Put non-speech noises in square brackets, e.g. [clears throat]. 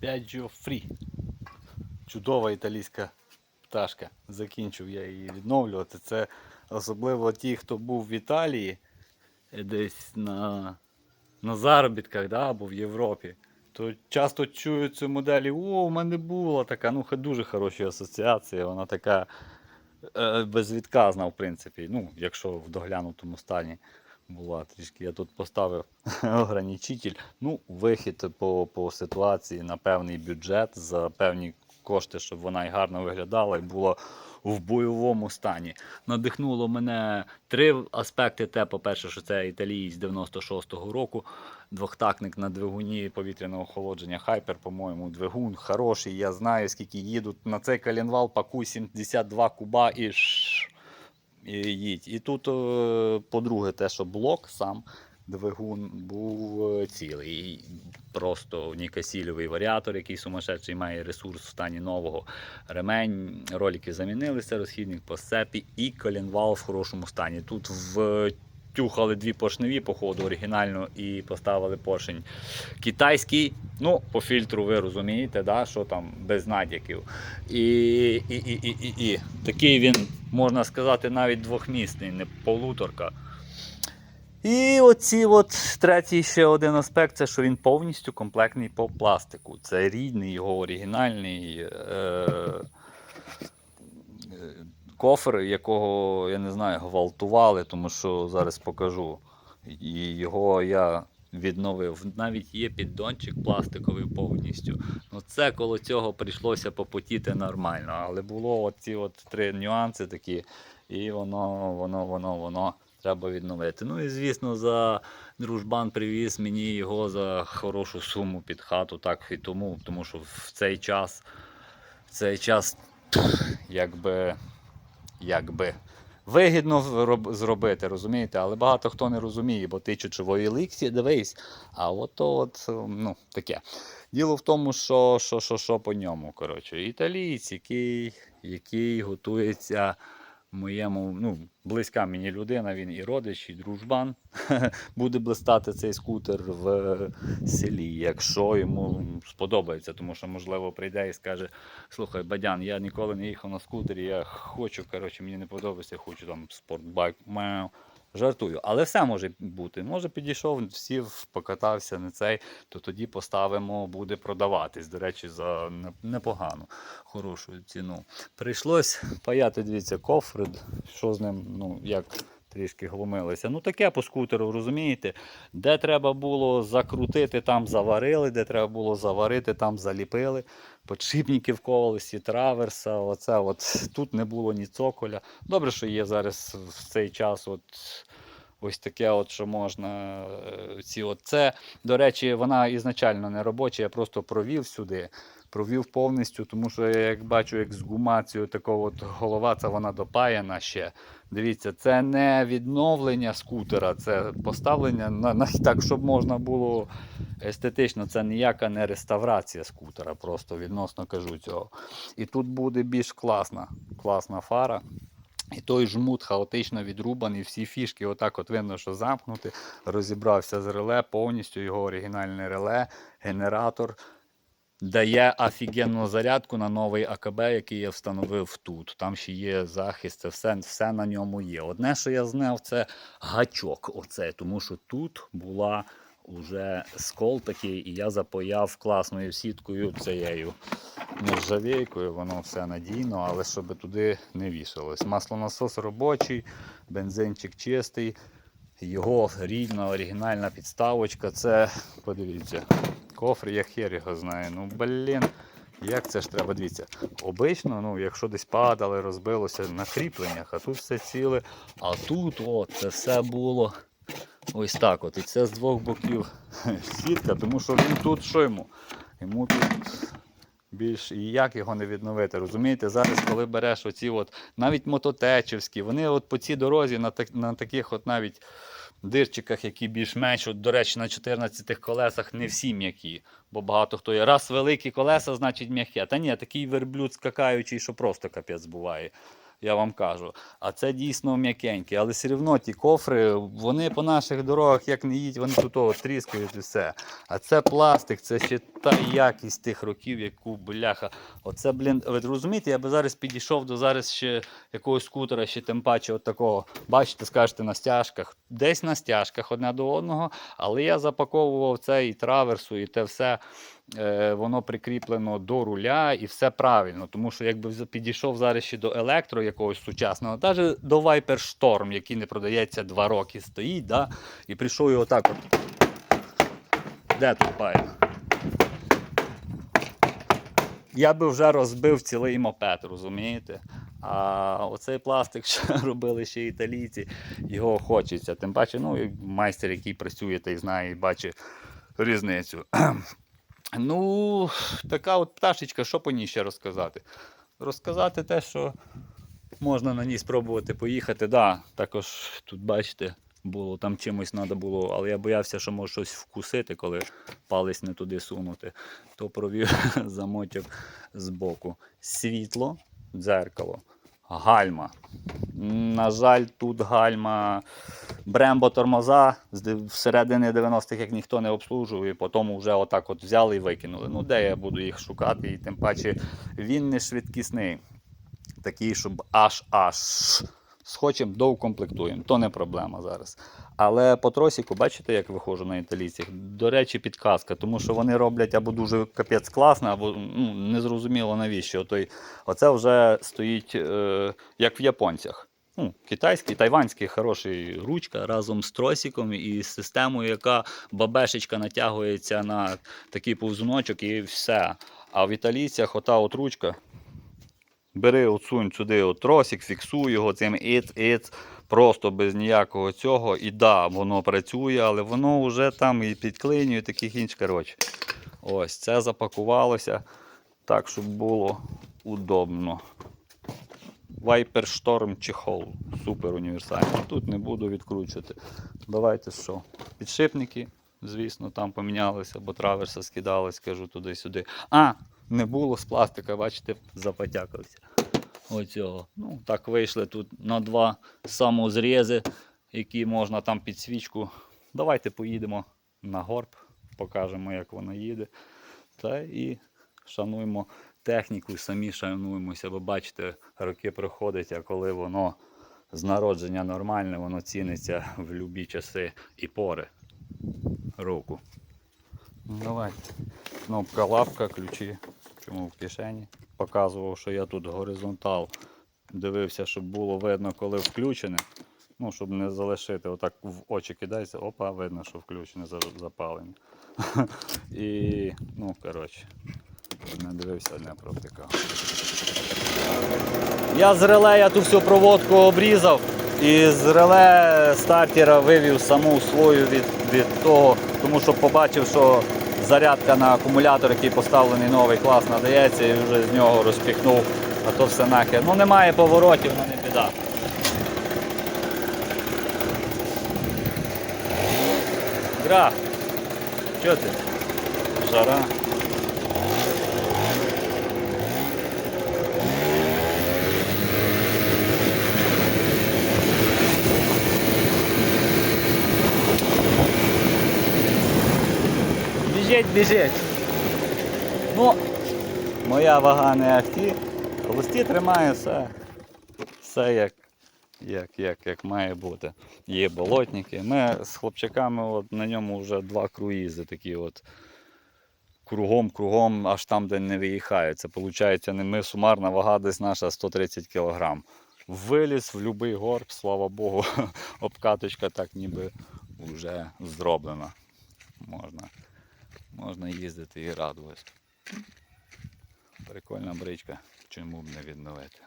Piaggio Free. Чудова італійська пташка. Закінчив я її відновлювати. Це особливо ті, хто був в Італії е, десь на, на заробітках да, або в Європі. То часто чують цю модель, о, у мене була така, ну дуже хороші асоціації, вона така е, безвідказна, в принципі. Ну, якщо в доглянутому стані була трішки. Я тут поставив [laughs] ограничитель. Ну, вихід по, по ситуації на певний бюджет за певні кошти, щоб вона і гарно виглядала і була в бойовому стані. Надихнуло мене три аспекти. Те, по-перше, що це італієць 96-го року, двохтакник на двигуні повітряного охолодження. Хайпер, по-моєму, двигун хороший. Я знаю, скільки їдуть на цей калінвал, паку 72 куба і ш- їдь. І тут, е, по-друге, те, що блок сам двигун був цілий. цілий. Просто нікасільовий варіатор, який сумасшедший має ресурс в стані нового. Ремень, ролики замінилися, розхідник по сцепі і колінвал в хорошому стані. Тут втюхали дві поршневі, по ходу оригінально, і поставили поршень китайський. Ну, по фільтру ви розумієте, да, що там без надяків. І, і, і, і, і, і. Такий він, можна сказати, навіть двохмісний, не полуторка. І оці от третій ще один аспект це що він повністю комплектний по пластику. Це рідний його оригінальний е, кофер, якого, я не знаю, гвалтували, тому що зараз покажу. І його я відновив. Навіть є піддончик пластиковий повністю. Ну це коло цього прийшлося попотіти нормально. Але було оці от три нюанси такі, і воно, воно, воно, воно треба відновити. Ну і звісно, за дружбан привіз мені його за хорошу суму під хату, так і тому, тому що в цей час, в цей час, якби, якби. Вигідно зробити, розумієте, але багато хто не розуміє, бо ти чучової OLX, дивись, а ото от, ну, таке. Діло в тому, що, що, що, що по ньому. коротше. Італієць, який, який готується моєму, ну, близька мені людина, він і родич, і дружбан. [laughs] Буде блистати цей скутер в селі, якщо йому сподобається, тому що, можливо, прийде і скаже: слухай, Бадян, я ніколи не їхав на скутері, я хочу, коротше, мені не подобається, я хочу там спортбайк. Жартую, але все може бути. Може, підійшов, сів, покатався на цей, то тоді поставимо, буде продаватись. До речі, за непогану, хорошу ціну. Прийшлось паяти, дивіться, кофрид, що з ним, ну, як трішки глумилися. Ну, таке по скутеру, розумієте? Де треба було закрутити, там заварили, де треба було заварити, там заліпили. Подшипники вковалися, траверса. Оце от тут не було ні цоколя. Добре, що є зараз в цей час от ось таке, от, що можна. е, Ці от. Це, до речі, вона ізначально не робоча, я просто провів сюди. Провів повністю, тому що я як бачу, гумацією такого от голова, це вона допаяна ще. Дивіться, це не відновлення скутера, це поставлення на, на [laughs] так, щоб можна було естетично, це ніяка не реставрація скутера, просто відносно кажу цього. І тут буде більш класна, класна фара. І той жмут хаотично відрубаний, всі фішки, отак от видно, що замкнути. Розібрався з реле, повністю його оригінальне реле, генератор. Дає офігенну зарядку на новий АКБ, який я встановив тут. Там ще є захист, це все, все на ньому є. Одне, що я знав, це гачок. Оце, тому що тут була уже скол такий, і я запаяв класною сіткою цією нержавійкою, воно все надійно, але щоб туди не вішалось. Маслонасос робочий, бензинчик чистий. Його рідна оригінальна підставочка. Це, подивіться, кофр, я хер його знаю. Ну, блін, як це ж треба, дивіться. Обично, ну, якщо десь падали, розбилося на кріпленнях, а тут все ціле. А тут, о, це все було ось так. от. І це з двох боків сітка, тому що він тут що йому? Йому тут більш і як його не відновити. Розумієте, зараз, коли береш оці от, навіть мототечівські, вони от по цій дорозі на, так, на таких от навіть дирчиках, які більш-менш, от, до речі, на 14 колесах не всі м'які. Бо багато хто є. Раз великі колеса, значить м'яке. Та ні, такий верблюд скакаючий, що просто капець буває. Я вам кажу. А це дійсно м'якенькі. Але все одно ті кофри, вони по наших дорогах, як не їдь, вони тут тріскають і все. А це пластик, це ще та якість тих років, яку бляха. Оце, блін, ви розумієте, я би зараз підійшов до зараз ще якогось скутера, ще тим паче от такого. Бачите, скажете, на стяжках. Десь на стяжках одне до одного, але я запаковував це і траверсу, і те все. Е, воно прикріплено до руля і все правильно. Тому що якби підійшов зараз ще до електро якогось сучасного, навіть до Viper Storm, який не продається два роки, стоїть, да? і прийшов і отак от. Де тут пайп? Я би вже розбив цілий мопед, розумієте? А оцей пластик, [laughs] що робили ще італійці, його хочеться. Тим паче, ну, майстер, який працює, той знає і бачить різницю. [clears throat] Ну, така от пташечка, що по ній ще розказати? Розказати те, що можна на ній спробувати поїхати. Да, також тут бачите, було там чимось треба було, але я боявся, що може щось вкусити, коли палець не туди сунути. То провів [laughs] замоток з боку. Світло, дзеркало, гальма. На жаль, тут гальма Брембо тормоза з всередини 90-х, як ніхто не обслужує, потім вже отак от взяли і викинули. Ну, де я буду їх шукати? І тим паче він не швидкісний. Такий, щоб аж аж. Схочемо, доукомплектуємо, то не проблема зараз. Але по тросіку, бачите, як виходжу на італійцях? До речі, підказка, тому що вони роблять або дуже капець класно, або ну, незрозуміло навіщо. Оце вже стоїть е, як в японцях. Ну, китайський, тайванський хороший ручка разом з тросиком і системою, яка бабешечка натягується на такий повзуночок і все. А в італійцях ота от ручка. Бери, отсунь сюди от тросик, фіксуй його цим іц-іц, просто без ніякого цього. І да, воно працює, але воно вже там і підклинює, таких інших. Коротше, ось це запакувалося так, щоб було удобно. Viper Storm чехол. Супер універсальний. Тут не буду відкручувати. Давайте що? Підшипники, звісно, там помінялися, бо траверса скидались, кажу туди-сюди. А, не було з пластика, бачите, запотякався. Оцього. Ну, так вийшли тут на два самозрізи, які можна там під свічку. Давайте поїдемо на горб, покажемо, як воно їде. Та і шануємо техніку, самі шануємося, бо бачите, роки проходять, а коли воно з народження нормальне, воно ціниться в будь-які часи і пори року. Ну, Давайте. Кнопка лапка, ключі. Чому в кишені? Показував, що я тут горизонтал. Дивився, щоб було видно, коли включене. Ну, щоб не залишити, отак в очі кидається, опа, видно, що включене запалення. [laughs] І, ну, коротше, не дивився, не провтикав. Я з реле я ту всю проводку обрізав і з реле стартера вивів саму свою від, від того, тому що побачив, що зарядка на акумулятор, який поставлений новий, клас надається, і вже з нього розпіхнув, а то все нахер. Ну немає поворотів, ну не біда. Гра, що ти? Жара. Біжить, біжить. Ну, моя вага не ахті. Листі тримає все. Все як, як, як, як має бути. Є болотники. Ми з хлопчаками от, на ньому вже два круїзи такі от. Кругом, кругом, аж там, де не виїхають. Це виходить, ми сумарна вага десь наша 130 кг. Виліз в будь-який горб, слава Богу, [laughs] обкаточка так ніби вже зроблена. Можна, можна їздити і радуватися. Прикольна бричка, чому б не відновити.